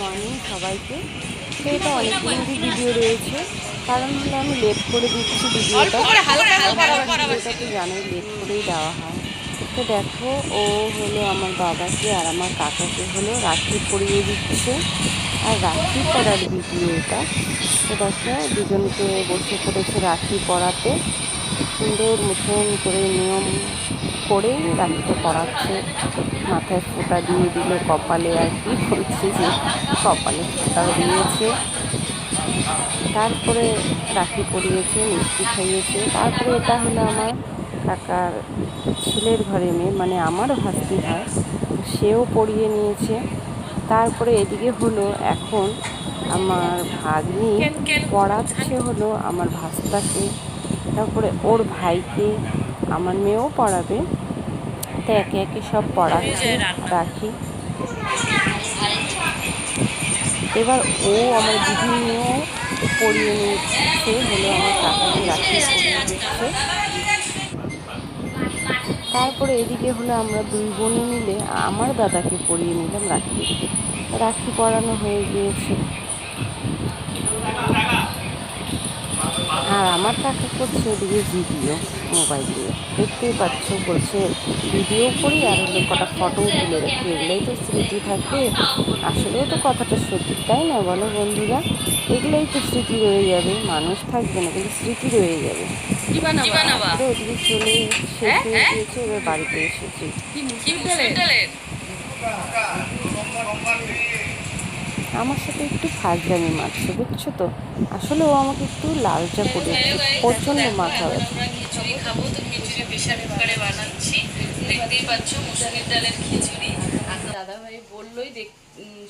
Morning সবাইকে। তো এটা অনেকদিনেরই ভিডিও রয়েছে। কারণ হলো আমি লেট করে দিচ্ছি ভিডিওটা ভিডিওটা তো জানোই লেট করেই দেওয়া হয়। তো দেখো ও হলো আমার বাবাকে আর আমার কাকাকে হলো রাখি পরিয়ে দিচ্ছে। আর রাখি পরার ভিডিও এটা। তো দেখো দুজনকে বসে পড়েছে রাখি পরাতে। সুন্দর মতন করে নিয়ম করে রাখিটা পরাচ্ছে। মাথায় ফোঁটা দিয়ে দিল কপালে আর কি বলছে যে কপালে ফোঁটাও দিয়েছে। তারপরে রাখি পরিয়েছে মিষ্টি খাইয়েছে। তারপরে এটা হলো আমার কাকার ছেলের ঘরে মেয়ে মানে আমার ভাস্তি হয় সেও পরিয়ে নিয়েছে। তারপরে এদিকে হলো এখন আমার ভাগ্নি পড়াচ্ছে হলো আমার ভাস্তাকে। তারপরে ওর ভাইকে আমার মেয়েও পড়াবে। তো একে একে সব পড়াচ্ছে, রাখি। এবার ও আমার দিদি নিয়েও পড়িয়ে নিচ্ছে হলো আমার কাকাকে রাখি দিচ্ছে। তারপরে এদিকে হলো আমরা দুই বোনে মিলে আমার দাদাকে পড়িয়ে নিলাম রাখি। রাখি পরানো হয়ে গিয়েছে আর আমার কাকা করছে ওদিকে ভিডিও মোবাইল দিয়ে। দেখতেই পাচ্ছ করছে ভিডিও করি আর হলো কটা ফটোও তুলে রাখি এগুলোই তো স্মৃতি থাকে। আসলেও তো কথাটা সত্যি তাই না বলো বন্ধুরা? এগুলোই তো স্মৃতি রয়ে যাবে। মানুষ থাকবে না কিন্তু স্মৃতি রয়ে যাবে। ওদিকে চলে শেষ হয়ে এবার বাড়িতে এসেছি। আমার সাথে একটু ফাজলামি মারছে বুঝছ তো? আসলে ও আমাকে একটু লালচা করেছে প্রচণ্ড মাথা ব্যথা। আমরা খিচুড়ি খাব তো খিচুড়ি প্রেশার কুকারে বানাচ্ছি। দেখতেই পাচ্ছ মুসুরির ডালের খিচুড়ি। দাদা ভাই বললোই দেখ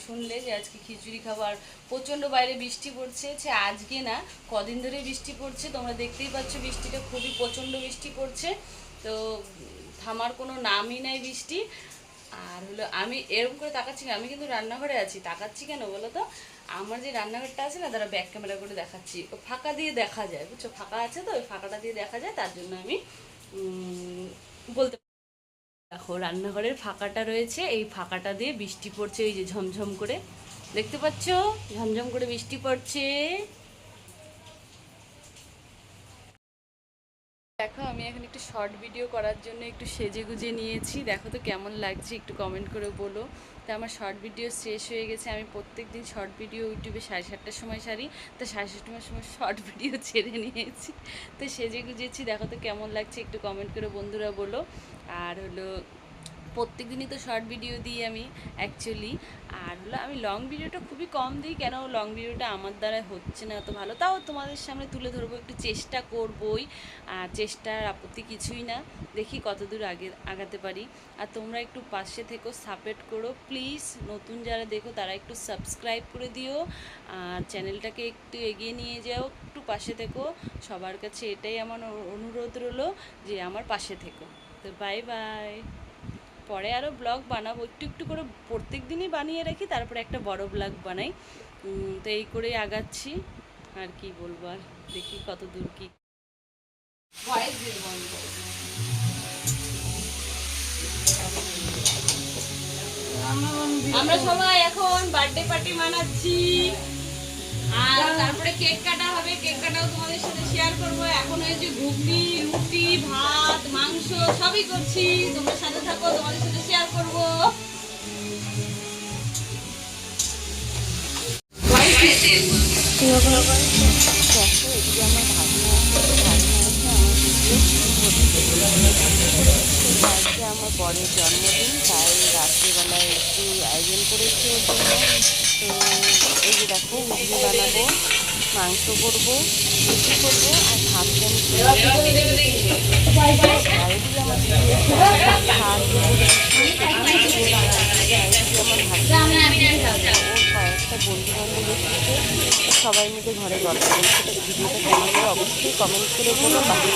শুনলে যে আজকে খিচুড়ি খাবার প্রচণ্ড বাইরে বৃষ্টি পড়ছে সে আজকে না কদিন ধরে বৃষ্টি পড়ছে তোমরা দেখতেই পাচ্ছ বৃষ্টিটা খুবই প্রচণ্ড বৃষ্টি পড়ছে। তো থামার কোনো নামই নাই বৃষ্টি। আর হলো আমি এরকম করে তাকাচ্ছি আমি কিন্তু রান্নাঘরে আছি। তাকাচ্ছি কেন বলো তো আমার যে রান্নাঘরটা আছে না, তারা ব্যাক ক্যামেরা করে দেখাচ্ছি। ফাঁকা দিয়ে দেখা যায়, বুঝছ? ফাঁকা আছে তো, ওই ফাঁকাটা দিয়ে দেখা যায়, তার জন্য আমি বলতে দেখো, রান্নাঘরের ফাঁকাটা রয়েছে। এই ফাঁকাটা দিয়ে বৃষ্টি পড়ছে, এই যে ঝমঝম করে। দেখতে পাচ্ছ? ঝমঝম করে বৃষ্টি পড়ছে। দেখো, আমি এখন একটু শর্ট ভিডিও করার জন্য একটু সেজে গুজে নিয়েছি। দেখো তো কেমন লাগছে, একটু কমেন্ট করে বলো। তো আমার শর্ট ভিডিও শেষ হয়ে গেছে। আমি প্রত্যেক দিন শর্ট ভিডিও ইউটিউবে সাড়ে সাতটার সময় সারি। তো সাড়ে সাতটার সময় শর্ট ভিডিও ছেড়ে নিয়েছি। তো সেজে গুজেছি দেখো তো কেমন লাগছে, একটু কমেন্ট করে বন্ধুরা বলো। আর হলো প্রত্যেক দিনই তো শর্ট ভিডিও দিই আমি অ্যাকচুয়ালি আর হলো আমি লং ভিডিওটা খুবই কম দিই, কেন লং ভিডিওটা আমার দ্বারা হচ্ছে না অত ভালো? তাও তোমাদের সামনে তুলে ধরবো, একটু চেষ্টা করবই। আর চেষ্টার আপত্তি কিছুই না, দেখি কতদূর আগে, আগাতে পারি। আর তোমরা একটু পাশে থেকো সাপোর্ট করো। প্লিজ নতুন যারা দেখো, তারা একটু সাবস্ক্রাইব করে দিও। আর চ্যানেলটাকে একটু এগিয়ে নিয়ে যাও, একটু পাশে থেকো। সবার কাছে এটাই আমার অনুরোধ রইল যে আমার পাশে থেকো। তো বাই বাই পরে আরও ব্লগ বানাবো। একটু একটু করে প্রত্যেক দিনই বানিয়ে রাখি, তারপরে একটা বড় ব্লগ বানাই। তো এই করেই আগাচ্ছি। আর কি বলব আর? দেখি কত দূর কি আমরা সবাই এখন বার্থডে পার্টি মানাচ্ছি। আর তারপরে কেক কাটা হবে, কেক কাটাও তোমাদের সাথে শেয়ার করব। এখন যে ঘুগনি, রুটি, ভাত, মাংস, সবই করছি। তোমরা সাথে থাকো, তোমাদের সাথে শেয়ার করব। আমার বরের জন্মদিন, তাই রাত্রিবেলায় একটু আয়োজন করেছি ওর জন্য। তো এই যে দেখো মুরগি বানাবো, মাংস করব, রুটি করব, আর ভাত জানি আর এদিকে আমার দিদি এসে সাহায্য করেছে আর এদিকে আমার ভাগ্না ওর কয়েকটা বন্ধু সবাই মিলে ঘরে গল্প করছে ভিডিওটা কেমন অবশ্যই কমেন্ট করে বলো পাঠিয়ে